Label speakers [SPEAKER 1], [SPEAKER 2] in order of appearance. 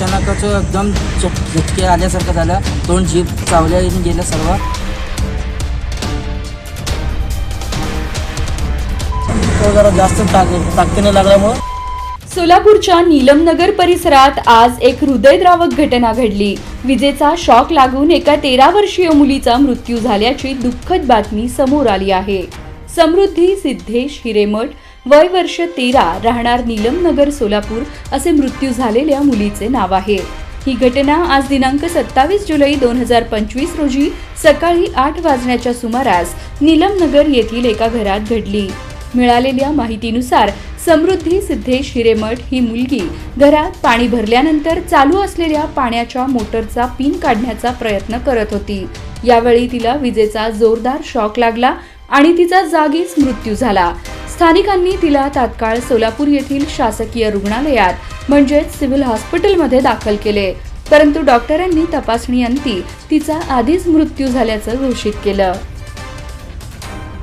[SPEAKER 1] अचानकच एकदम चुक झुटके आल्यासारखं झालं. तोंड जीप चावल्या गेलं सर्व. तो जरा जास्त ताक ताकदीने लागल्यामुळं.
[SPEAKER 2] सोलापूरच्या नीलमनगर परिसरात आज एक हृदयद्रावक घटना घडली. विजेचा शॉक लागून एका तेरा वर्षीय मुलीचा मृत्यू झाल्याची दुःखद बातमी समोर आली आहे. समृद्धी सिद्धेश हिरेमठ वय वर्ष तेरा राहणार नीलमनगर सोलापूर असे मृत्यू झालेल्या मुलीचे नाव आहे. ही घटना आज दिनांक सत्तावीस जुलै दोन हजार पंचवीस रोजी सकाळी आठ वाजण्याच्या सुमारास नीलमनगर येथील एका घरात घडली. मिळालेल्या माहितीनुसार समृद्धी सिद्धेश हिरेमठ ही मुलगी घरात पाणी भरल्यानंतर चालू असलेल्या पाण्याच्या मोटरचा पिन काढण्याचा प्रयत्न करत होती. यावेळी तिला विजेचा जोरदार शॉक लागला आणि तिचा जागीच मृत्यू झाला. स्थानिकांनी तिला तात्काळ सोलापूर येथील शासकीय रुग्णालयात म्हणजेच सिव्हिल हॉस्पिटलमध्ये दाखल केले. परंतु डॉक्टरांनी तपासणी अंती तिचा आधीच मृत्यू झाल्याचं घोषित केलं.